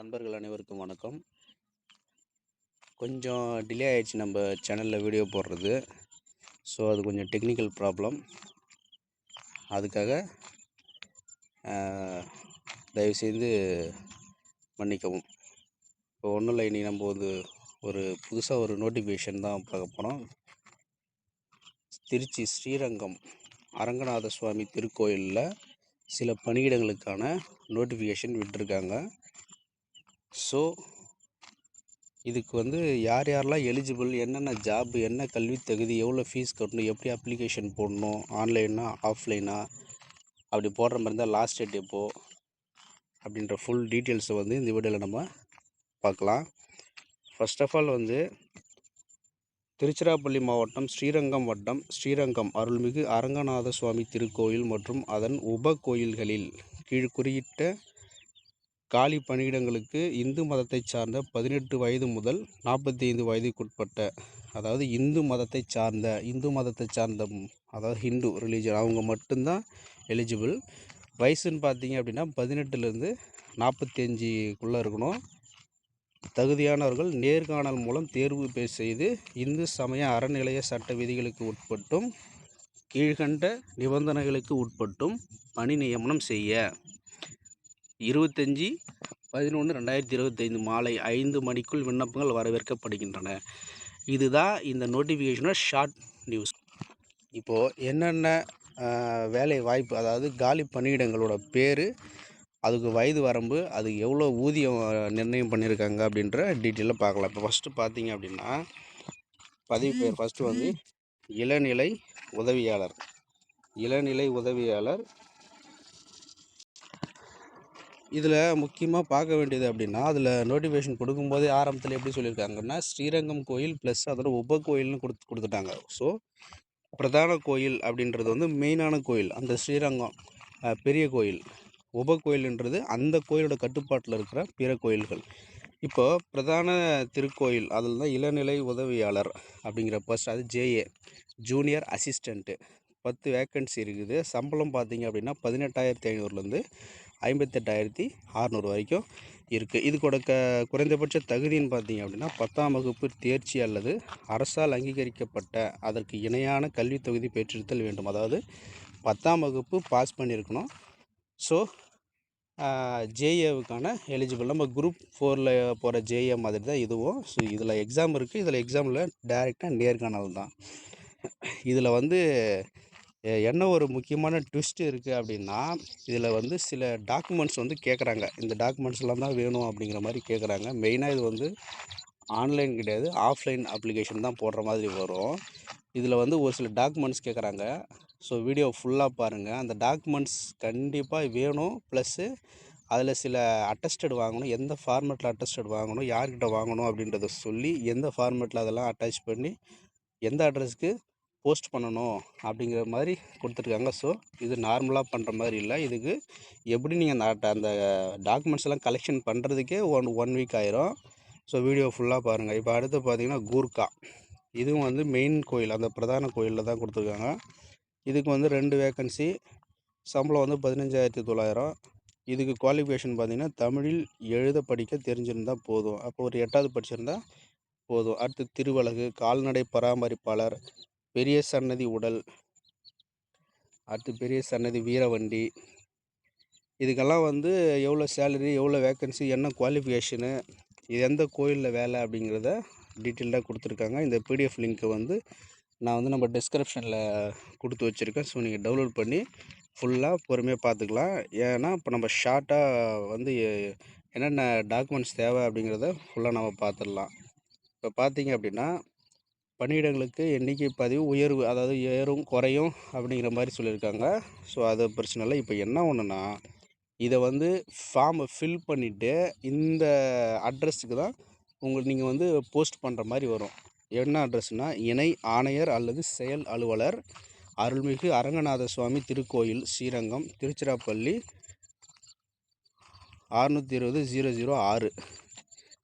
நண்பர்கள் அனைவருக்கும் வணக்கம். கொஞ்சம் டிலே ஆகிடுச்சு நம்ம சேனலில் வீடியோ போடுறது. ஸோ அது கொஞ்சம் டெக்னிக்கல் ப்ராப்ளம் அதுக்காக தயவுசெய்து மன்னிக்கவும். இப்போ ஒன்றும் இல்லை இனி நம்ம வந்து ஒரு புதுசாக ஒரு நோட்டிஃபிகேஷன் தான் பார்க்க போகிறோம் திருச்சி ஸ்ரீரங்கம் அரங்கநாத சுவாமி திருக்கோயிலில் சில பணியிடங்களுக்கான நோட்டிஃபிகேஷன் விட்டுருக்காங்க. ஸோ இதுக்கு வந்து யார் யாரெல்லாம் எலிஜிபிள் என்னென்ன ஜாப் என்ன கல்வி தகுதி எவ்வளோ ஃபீஸ் கட்டணும் எப்படி அப்ளிகேஷன் போடணும் ஆன்லைனா ஆஃப்லைனா அப்படி போடுற மாதிரி இருந்தால் லாஸ்ட் டேட் எப்போ அப்படின்ற ஃபுல் டீட்டெயில்ஸை வந்து இந்த வீடியோவில் நம்ம பார்க்கலாம். ஃபஸ்ட் ஆஃப் ஆல் வந்து திருச்சிராப்பள்ளி மாவட்டம் ஸ்ரீரங்கம் வட்டம் ஸ்ரீரங்கம் அருள்மிகு அரங்கநாத சுவாமி திருக்கோயில் மற்றும் அதன் உப கோயில்களில் கீழ் குறியிட்ட காலி பணியிடங்களுக்கு இந்து மதத்தைச் சார்ந்த பதினெட்டு வயது முதல் நாற்பத்தி ஐந்து வயதுக்குட்பட்ட அதாவது இந்து மதத்தைச் சார்ந்த இந்து மதத்தைச் சார்ந்த அதாவது ஹிந்து ரிலீஜன் அவங்க மட்டும்தான் எலிஜிபிள் வயசுன்னு பார்த்தீங்க அப்படின்னா பதினெட்டுலேருந்து நாற்பத்தி அஞ்சுக்குள்ளே இருக்கணும். தகுதியானவர்கள் நேர்காணல் மூலம் தேர்வு செய்து இந்து சமய அறநிலைய சட்ட விதிகளுக்கு உட்பட்டும் கீழ்கண்ட நிபந்தனைகளுக்கு உட்பட்டும் பணி நியமனம் செய்ய. இருபத்தஞ்சி பதினொன்று ரெண்டாயிரத்தி இருபத்தைந்து மாலை ஐந்து மணிக்குள் விண்ணப்பங்கள் வரவேற்கப்படுகின்றன. இதுதான் இந்த நோட்டிஃபிகேஷனோட ஷார்ட் நியூஸ் இப்போது என்னென்ன வேலை வாய்ப்பு அதாவது காலி பணியிடங்களோட பேர் அதுக்கு வயது வரம்பு அதுக்கு எவ்வளோ ஊதியம் நிர்ணயம் பண்ணியிருக்காங்க அப்படின்ற டீட்டெயிலாக பார்க்கலாம். இப்போ ஃபஸ்ட்டு பார்த்தீங்க அப்படின்னா பதிவு பேர் ஃபஸ்ட்டு வந்து இளநிலை உதவியாளர். இளநிலை உதவியாளர் இதில் முக்கியமாக பார்க்க வேண்டியது அப்படின்னா அதில் நோட்டிஃபிகேஷன் கொடுக்கும்போதே ஆரம்பத்தில் எப்படி சொல்லியிருக்காங்கன்னா ஸ்ரீரங்கம் கோயில் ப்ளஸ் அதோட உப கோயில்னு கொடுத்து கொடுத்துட்டாங்க. ஸோ பிரதான கோயில் அப்படின்றது வந்து மெயினான கோயில். அந்த ஸ்ரீரங்கம் பெரிய கோயில். உப கோயில்ன்றது அந்த கோயிலோட கட்டுப்பாட்டில் இருக்கிற பிற கோயில்கள். இப்போ பிரதான திருக்கோயில் அதில் தான் இளநிலை உதவியாளர் அப்படிங்கிற போஸ்ட் அது ஜேஏ ஜூனியர் அசிஸ்டண்ட்டு பத்து வேக்கன்சி இருக்குது. சம்பளம் பார்த்தீங்க அப்படின்னா பதினெட்டாயிரத்தி ஐநூறுலேருந்து ஐம்பத்தெட்டாயிரத்தி அறநூறு வரைக்கும் இருக்குது இது க குறைந்தபட்ச தகுதின்னு பார்த்தீங்க அப்படின்னா பத்தாம் வகுப்பு தேர்ச்சி அல்லது அரசால் அங்கீகரிக்கப்பட்ட அதற்கு இணையான கல்வித் தொகுதி பெற்றிருத்தல் வேண்டும். அதாவது பத்தாம் வகுப்பு பாஸ் பண்ணியிருக்கணும். ஸோ ஜேஏவுக்கான எலிஜிபிள் நம்ம குரூப் ஃபோரில் போகிற ஜேஏ மாதிரி தான் இதுவும். ஸோ இதில் எக்ஸாம் இருக்குது இதில் எக்ஸாமில் டேரெக்டாக நேர்காணல் தான். இதில் வந்து என்ன ஒரு முக்கியமான ட்விஸ்ட் இருக்குது அப்படின்னா இதில் வந்து சில டாக்குமெண்ட்ஸ் வந்து கேட்குறாங்க இந்த டாக்குமெண்ட்ஸ்லாம் தான் வேணும் அப்படிங்கிற மாதிரி கேட்குறாங்க மெயினாக இது வந்து ஆன்லைன் கிடையாது. ஆஃப்லைன் அப்ளிகேஷன் தான் போடுற மாதிரி வரும். இதில் வந்து ஒரு சில டாக்குமெண்ட்ஸ் கேட்குறாங்க ஸோ வீடியோ ஃபுல்லாக பாருங்கள் அந்த டாக்குமெண்ட்ஸ் கண்டிப்பாக வேணும். ப்ளஸ்ஸு அதில் சில அட்டஸ்டட் வாங்கணும். எந்த ஃபார்மேட்டில் அட்டஸ்டட் வாங்கணும்? யார்கிட்ட வாங்கணும் அப்படின்றத சொல்லி எந்த ஃபார்மேட்டில் அதெல்லாம் அட்டாச் பண்ணி எந்த அட்ரஸ்க்கு போஸ்ட் பண்ணணும் அப்படிங்கிற மாதிரி கொடுத்துருக்காங்க. ஸோ இது நார்மலாக பண்ணுற மாதிரி இல்லை. இதுக்கு எப்படி நீங்கள் அந்த அந்த டாக்குமெண்ட்ஸ் எல்லாம் கலெக்ஷன் பண்ணுறதுக்கே ஒன் ஒன் வீக் ஆயிரும். ஸோ வீடியோ ஃபுல்லாக பாருங்கள் இப்போ அடுத்து பார்த்தீங்கன்னா கூர்க்கா இதுவும் வந்து மெயின் கோயில் அந்த பிரதான கோயிலில் தான் கொடுத்துருக்காங்க. இதுக்கு வந்து ரெண்டு வேக்கன்சி சம்பளம் வந்து பதினஞ்சாயிரத்தி தொள்ளாயிரம். இதுக்கு குவாலிஃபிகேஷன் பார்த்தீங்கன்னா தமிழில் எழுத படிக்க தெரிஞ்சிருந்தா போதும். அப்போ ஒரு எட்டாவது படிச்சிருந்தா போதும். அடுத்து திருவலகு கால்நடை பராமரிப்பாளர் பெரிய சன்னதி உடல் அடுத்து பெரிய சன்னதி வீரவண்டி இதுக்கெல்லாம் வந்து எவ்வளோ சேலரி எவ்வளோ வேக்கன்சி என்ன குவாலிஃபிகேஷனு இது எந்த கோயிலில் வேலை அப்படிங்கிறத டீட்டெயில்டாக கொடுத்துருக்காங்க. இந்த பிடிஎஃப் லிங்க்கை வந்து நான் வந்து நம்ம டிஸ்கிரிப்ஷனில் கொடுத்து வச்சுருக்கேன். ஸோ நீங்கள் டவுன்லோட் பண்ணி ஃபுல்லாக பொறுமையாக பார்த்துக்கலாம். ஏன்னா இப்போ நம்ம ஷார்ட்டாக வந்து என்னென்ன டாக்குமெண்ட்ஸ் தேவை அப்படிங்கிறத ஃபுல்லாக நம்ம பார்த்துடலாம். இப்போ பார்த்தீங்க அப்படின்னா பணியிடங்களுக்கு எண்ணிக்கை பதிவு உயர்வு அதாவது ஏறும் குறையும் அப்படிங்கிற மாதிரி சொல்லியிருக்காங்க. ஸோ அது பிரச்சனை இல்லை. இப்போ என்ன ஒன்றுன்னா இதை வந்து ஃபார்மை ஃபில் பண்ணிவிட்டு இந்த அட்ரஸுக்கு தான் உங்களுக்கு நீங்கள் வந்து போஸ்ட் பண்ணுற மாதிரி வரும். என்ன அட்ரஸ்னால் இணை ஆணையர் அல்லது செயல் அலுவலர் அருள்மிகு அரங்கநாத சுவாமி திருக்கோயில் ஸ்ரீரங்கம் திருச்சிராப்பள்ளி அறுநூற்றி இருபது ஜீரோ ஜீரோ ஆறு.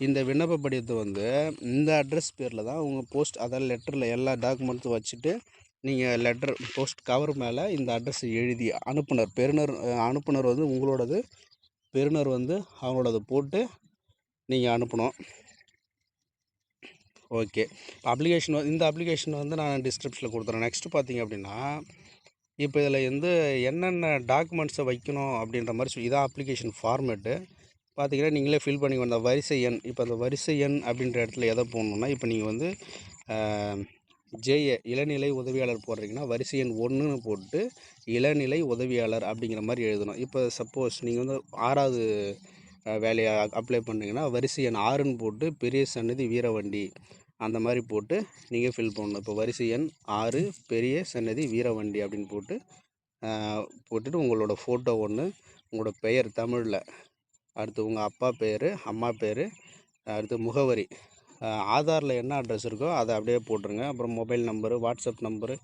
இந்த விண்ணப்ப படிவத்தை வந்து இந்த அட்ரஸ் பேரில் தான் உங்கள் போஸ்ட் அதாவது லெட்டரில் எல்லா டாக்குமெண்ட்ஸும் வச்சுட்டு நீங்கள் லெட்டர் போஸ்ட் கவர் மேலே இந்த அட்ரஸ் எழுதி அனுப்புனர். பெறுநர் அனுப்புனர் வந்து உங்களோடது. பெறுநர் வந்து அவங்களோடது போட்டு நீங்கள் அனுப்பணும். ஓகே. அப்ளிகேஷன் இந்த அப்ளிகேஷன் வந்து நான் டிஸ்கிரிப்ஷனில் கொடுத்துறேன். நெக்ஸ்ட்டு பார்த்தீங்க அப்படின்னா இப்போ இதில் வந்து என்னென்ன டாக்குமெண்ட்ஸை வைக்கணும் அப்படின்ற மாதிரி சொல்லி இதான் அப்ளிகேஷன் ஃபார்மேட்டு பார்த்தீங்கன்னா நீங்களே ஃபில் பண்ணி அந்த வரிசை எண் இப்போ அந்த வரிசை எண் அப்படின்ற இடத்துல எதை போடணுன்னா இப்போ நீங்கள் வந்து ஜேஏ இளநிலை உதவியாளர் போடுறீங்கன்னா வரிசை எண் ஒன்றுன்னு போட்டு இளநிலை உதவியாளர் அப்படிங்கிற மாதிரி எழுதணும். இப்போ சப்போஸ் நீங்கள் வந்து ஆறாவது வேலையை அப்ளை பண்ணுறீங்கன்னா வரிசை எண் ஆறுன்னு போட்டு பெரிய சன்னதி வீரவண்டி அந்த மாதிரி போட்டு நீங்கள் ஃபில் பண்ணணும். இப்போ வரிசை எண் ஆறு பெரிய சன்னதி வீரவண்டி அப்படின்னு போட்டு போட்டுட்டு உங்களோட ஃபோட்டோ ஒன்று உங்களோட பெயர் தமிழில் அடுத்து உங்கள் அப்பா பேர் அம்மா பேர் அடுத்து முகவரி. ஆதாரில் என்ன அட்ரஸ் இருக்கோ அதை அப்படியே போட்டுருங்க. அப்புறம் mobile number WhatsApp number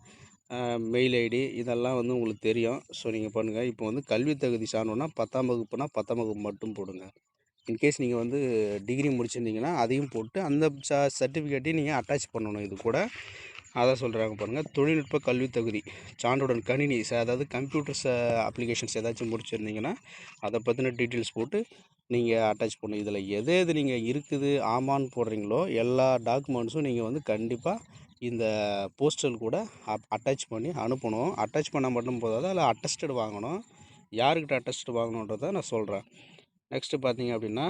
mail ID இதெல்லாம் வந்து உங்களுக்கு தெரியும். ஸோ நீங்கள் பண்ணுங்கள் இப்போ வந்து கல்வி தகுதி சார்ந்தோன்னா பத்தாம் வகுப்புனா பத்தாம் வகுப்பு மட்டும் போடுங்க. இன்கேஸ் நீங்கள் வந்து டிகிரி முடிச்சிருந்தீங்கன்னா அதையும் போட்டு அந்த சர்டிஃபிகேட்டையும் நீங்கள் அட்டாச் பண்ணணும். இது கூட அதான் சொல்கிறாங்க பாருங்கள் தொழில்நுட்ப கல்வி தகுதி சான்றுடன் கணினி அதாவது கம்ப்யூட்டர்ஸ் அப்ளிகேஷன்ஸ் ஏதாச்சும் முடிச்சிருந்தீங்கன்னா அதை பற்றின டீட்டெயில்ஸ் போட்டு நீங்கள் அட்டாச் பண்ணணும் இதில் எது எது நீங்கள் இருக்குது ஆமான்னு போடுறீங்களோ எல்லா டாக்குமெண்ட்ஸும் நீங்கள் வந்து கண்டிப்பாக இந்த போஸ்டல் கூட அப் அட்டாச் பண்ணி அனுப்பணும். அட்டாச் பண்ணால் மட்டும் போதாது? அதில் அட்டஸ்டட் வாங்கணும். யாருக்கிட்ட அட்டஸ்டட் வாங்கணுன்றதை நான் சொல்கிறேன் நெக்ஸ்ட்டு பார்த்தீங்க அப்படின்னா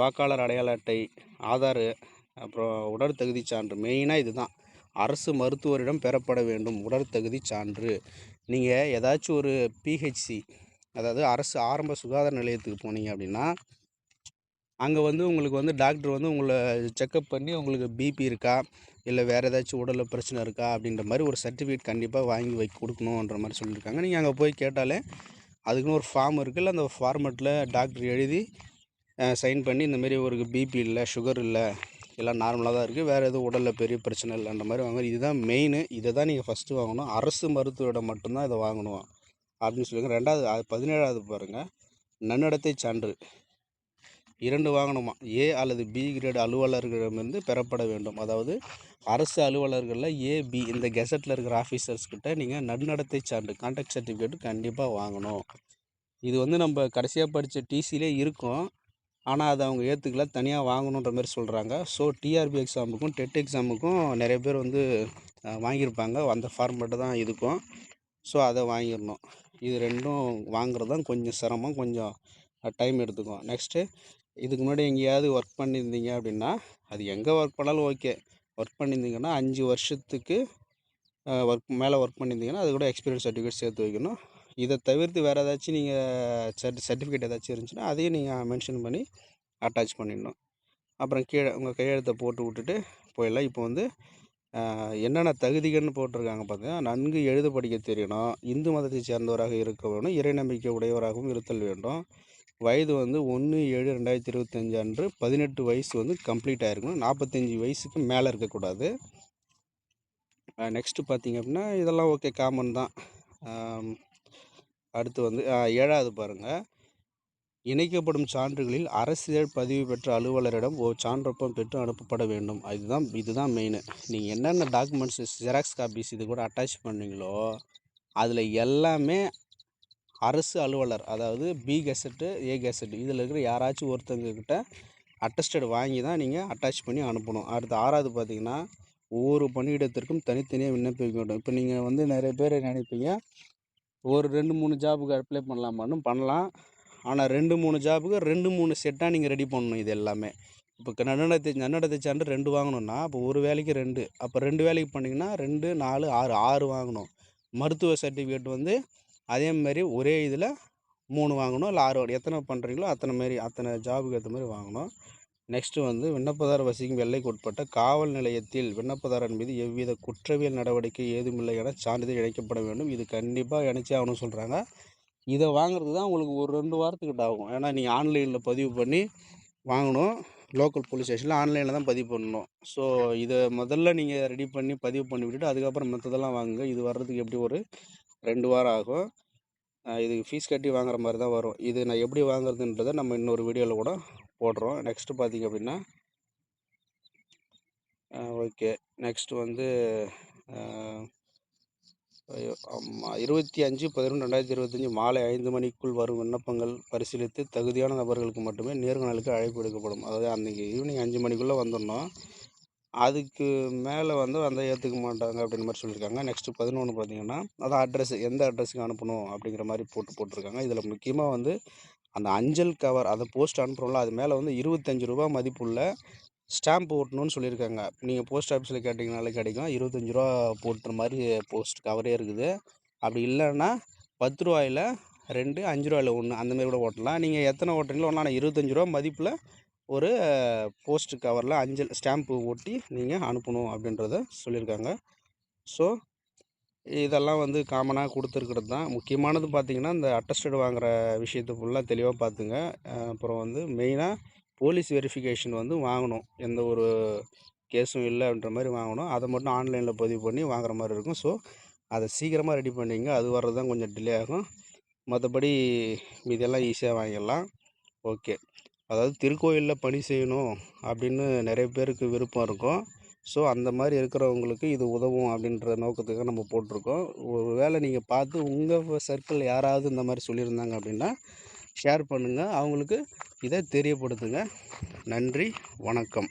வாக்காளர் அடையாள அட்டை ஆதார் அப்புறம் உடற்தகுதி சான்று மெயினாக இது தான் அரசு மருத்துவரிடம் பெறப்பட வேண்டும். உடற்தகுதி சான்று. நீங்கள் ஏதாச்சும் ஒரு பிஹெச்சி அதாவது அரசு ஆரம்ப சுகாதார நிலையத்துக்கு போனீங்க அப்படின்னா அங்கே வந்து உங்களுக்கு வந்து டாக்டர் வந்து உங்களை செக்கப் பண்ணி உங்களுக்கு பிபி இருக்கா? இல்லை வேறு ஏதாச்சும் உடலில் பிரச்சனை இருக்கா? அப்படின்ற மாதிரி ஒரு சர்டிஃபிகேட் கண்டிப்பாக வாங்கி வை கொடுக்கணுன்ற மாதிரி சொல்லியிருக்காங்க. நீங்கள் அங்கே போய் கேட்டாலே அதுக்குன்னு ஒரு ஃபார்ம் இருக்குல்ல அந்த ஃபார்மெட்டில் டாக்டர் எழுதி சைன் பண்ணி இந்தமாரி ஒரு பிபி இல்லை சுகர் இல்லை எல்லாம் நார்மலாக தான் இருக்குது வேறு எதுவும் உடலில் பெரிய பிரச்சனை இல்லைன்ற மாதிரி வாங்குவாங்க இதுதான் மெயின் இதை தான் நீங்கள் ஃபஸ்ட்டு வாங்கணும். அரசு மருத்துவரிடம் மட்டும்தான் இதை வாங்கணும் அப்படின்னு சொல்லுங்க ரெண்டாவது அது பதினேழாவது பாருங்கள் நன்னடத்தை சான்று. இரண்டு வாங்கணுமா? ஏ அல்லது பி கிரேடு அலுவலர்களிடமிருந்து பெறப்பட வேண்டும். அதாவது அரசு அலுவலர்களில் ஏ பி இந்த கெசட்டில் இருக்கிற ஆஃபீஸர்ஸ்கிட்ட நீங்கள் நன்னடத்தை சான்று கான்டாக்ட் சர்டிஃபிகேட் கண்டிப்பாக வாங்கணும். இது வந்து நம்ம கடைசியாக படித்த டிசிலே இருக்கும். ஆனால் அதை அவங்க ஏற்றுக்கல தனியாக வாங்கணுன்ற மாதிரி சொல்கிறாங்க ஸோ டிஆர்பி எக்ஸாமுக்கும் டெட் எக்ஸாமுக்கும் நிறைய பேர் வந்து வாங்கியிருப்பாங்க. அந்த ஃபார்மேட்டு தான் இதுக்கும். ஸோ அதை வாங்கிடணும். இது ரெண்டும் வாங்குறது தான் கொஞ்சம் சிரமம். கொஞ்சம் டைம் எடுத்துக்கும். நெக்ஸ்ட்டு இதுக்கு முன்னாடி எங்கேயாவது ஒர்க் பண்ணியிருந்தீங்க அப்படின்னா அது எங்கே ஒர்க் பண்ணாலும் ஓகே ஒர்க் பண்ணியிருந்தீங்கன்னா அஞ்சு வருஷத்துக்கு ஒர்க் மேலே ஒர்க் பண்ணியிருந்தீங்கன்னா அது கூட எக்ஸ்பீரியன்ஸ் சர்டிஃபிகேட் சேர்த்து வைக்கணும். இதை தவிர்த்து வேறு ஏதாச்சும் நீங்கள் சர்டி சர்டிஃபிகேட் ஏதாச்சும் இருந்துச்சுன்னா அதையும் நீங்கள் மென்ஷன் பண்ணி அட்டாச் பண்ணிடணும். அப்புறம் கீழே உங்கள் கையெழுத்தை போட்டு விட்டுட்டு போயிடலாம். இப்போ வந்து என்னென்ன தகுதிகள்னு போட்டிருக்காங்க பார்த்தீங்கன்னா நன்கு எழுத படிக்க தெரியணும் இந்து மதத்தை சேர்ந்தவராக இருக்க வேணும் இறை நம்பிக்கை உடையவராகவும் இருத்தல் வேண்டும். வயது வந்து ஒன்று ஏழு ரெண்டாயிரத்தி இருபத்தஞ்சு அன்று பதினெட்டு வயசு வந்து கம்ப்ளீட் ஆகிருக்கணும் நாற்பத்தஞ்சி வயசுக்கு மேலே இருக்கக்கூடாது. நெக்ஸ்ட்டு பார்த்திங்க அப்படின்னா இதெல்லாம் ஓகே காமன் தான். அடுத்து வந்து ஏழாவது பாருங்கள் இணைக்கப்படும் சான்றுகளில் அரசியல் பதிவு பெற்ற அலுவலரிடம் ஒரு சான்றொப்பம் பெற்று அனுப்பப்பட வேண்டும். அதுதான் இதுதான் மெயின் நீங்கள் என்னென்ன டாக்குமெண்ட்ஸ் ஜெராக்ஸ் காப்பீஸ் இது கூட அட்டாச் பண்ணீங்களோ அதில் எல்லாமே அரசு அலுவலர் அதாவது பி கெசட்டு ஏ கெசட்டு இதில் இருக்கிற யாராச்சும் ஒருத்தங்கக்கிட்ட அட்டஸ்டட் வாங்கி தான் நீங்கள் அட்டாச் பண்ணி அனுப்பணும். அடுத்து ஆறாவது பார்த்தீங்கன்னா ஒவ்வொரு பணியிடத்திற்கும் தனித்தனியாக விண்ணப்பிக்க வேண்டும். இப்போ நீங்கள் வந்து நிறைய பேர் நினைப்பீங்க ஒரு ரெண்டு மூணு ஜாபுக்கு அப்ளை பண்ணலாமான்னு பண்ணலாம். ஆனால் ரெண்டு மூணு ஜாபுக்கு ரெண்டு மூணு செட்டாக நீங்கள் ரெடி பண்ணணும் இது எல்லாமே. இப்போ நன்னடத்தை நன்னடத்தை சான்று ரெண்டு வாங்கணுன்னா அப்போ ஒரு வேலைக்கு ரெண்டு. அப்போ ரெண்டு வேலைக்கு பண்ணிங்கன்னா ரெண்டு நாலு ஆறு ஆறு வாங்கணும். மருத்துவ சர்டிஃபிகேட் வந்து அதேமாரி ஒரே இதில் மூணு வாங்கணும். இல்லை ஆறு எத்தனை பண்ணுறீங்களோ அத்தனை மாரி அத்தனை ஜாபுக்கு ஏற்ற மாதிரி வாங்கணும். நெக்ஸ்ட்டு வந்து விண்ணப்பதாரர் வசிக்கும் எல்லைக்குட்பட்ட காவல் நிலையத்தில் விண்ணப்பதாரன் மீது எவ்வித குற்றவியல் நடவடிக்கை ஏதுமில்லை என சான்றிதழ் இணைக்கப்பட வேண்டும். இது கண்டிப்பாக இணைச்சே ஆகணும்னு சொல்கிறாங்க இதை வாங்குறது தான் உங்களுக்கு ஒரு ரெண்டு வாரத்துக்கிட்ட ஆகும் ஏன்னா நீங்கள் ஆன்லைனில் பதிவு பண்ணி வாங்கணும். லோக்கல் போலீஸ் ஸ்டேஷனில் ஆன்லைனில் தான் பதிவு பண்ணணும். ஸோ இதை முதல்ல நீங்கள் ரெடி பண்ணி பதிவு பண்ணி விட்டுட்டு அதுக்கப்புறம் மற்றதெல்லாம் வாங்குங்க. இது வர்றதுக்கு எப்படி ஒரு ரெண்டு வாரம் ஆகும். இதுக்கு ஃபீஸ் கட்டி வாங்குற மாதிரி தான் வரும். இது நான் எப்படி வாங்குறதுன்றதை நம்ம இன்னொரு வீடியோவில் கூட போடுறோம். நெக்ஸ்ட்டு பார்த்திங்க அப்படின்னா ஓகே நெக்ஸ்ட்டு வந்து ஆமாம் இருபத்தி அஞ்சு பதினொன்று ரெண்டாயிரத்தி இருபத்தஞ்சி மாலை ஐந்து மணிக்குள் வரும் விண்ணப்பங்கள் பரிசீலித்து தகுதியான நபர்களுக்கு மட்டுமே நேர்காணலுக்கு அழைப்பு எடுக்கப்படும் அதாவது அன்றைக்கி ஈவினிங் அஞ்சு மணிக்குள்ளே வந்துடணும். அதுக்கு மேலே வந்து அந்த ஏற்றுக்க மாட்டாங்க அப்படின்ற மாதிரி சொல்லியிருக்காங்க. நெக்ஸ்ட்டு பதினொன்று பார்த்தீங்கன்னா அதான் அட்ரஸ் எந்த அட்ரஸுக்கு அனுப்பணும் அப்படிங்கிற மாதிரி போட்டு போட்டிருக்காங்க. இதில் முக்கியமாக வந்து அந்த அஞ்சல் கவர் அதை போஸ்ட் அனுப்புகிறோம்ல அது மேலே வந்து இருபத்தஞ்சி ரூபா மதிப்புள்ள ஸ்டாம்ப் ஓட்டணும்னு சொல்லியிருக்காங்க. நீங்கள் போஸ்ட் ஆஃபீஸில் கேட்டிங்கனாலே கிடைக்கும். இருபத்தஞ்சி ரூபா போட்டுற மாதிரி போஸ்ட் கவரே இருக்குது. அப்படி இல்லைன்னா பத்து ரூபாயில் ரெண்டு அஞ்சு ரூபாயில் ஒன்று அந்தமாரி கூட ஓட்டலாம். நீங்கள் எத்தனை ஓட்டுறீங்களோ ஒன்றா இருபத்தஞ்சி ரூபா மதிப்பில் ஒரு போஸ்ட் கவரில் அஞ்சல் ஸ்டாம்ப்பு ஒட்டி நீங்கள் அனுப்பணும் அப்படின்றத சொல்லியிருக்காங்க. ஸோ இதெல்லாம் வந்து காமனாக கொடுத்துருக்கிறது தான். முக்கியமானது பார்த்திங்கன்னா இந்த அட்டஸ்டட் வாங்குகிற விஷயத்தை ஃபுல்லாக தெளிவாக பார்த்துங்க அப்புறம் வந்து மெயினாக போலீஸ் வெரிஃபிகேஷன் வந்து வாங்கணும். எந்த ஒரு கேஸும் இல்லை அப்படின்ற மாதிரி வாங்கணும். அதை மட்டும் ஆன்லைனில் பதிவு பண்ணி வாங்குற மாதிரி இருக்கும். ஸோ அதை சீக்கிரமாக ரெடி பண்ணிங்க. அது வர்றது தான் கொஞ்சம் டிலே ஆகும். மற்றபடி இதெல்லாம் ஈஸியாக வாங்கிடலாம். ஓகே அதாவது திருக்கோயிலில் பணி செய்யணும் அப்படின்னு நிறைய பேருக்கு விருப்பம் இருக்கும். ஸோ அந்த மாதிரி இருக்கிறவங்களுக்கு இது உதவும் அப்படின்ற நோக்கத்துக்கு நம்ம போட்டிருக்கோம். ஒரு வேளை நீங்கள் பார்த்து உங்கள் சர்க்கிள் யாராவது இந்த மாதிரி சொல்லியிருந்தாங்க அப்படின்னா ஷேர் பண்ணுங்கள் அவங்களுக்கு இதை தெரியப்படுத்துங்க. நன்றி வணக்கம்.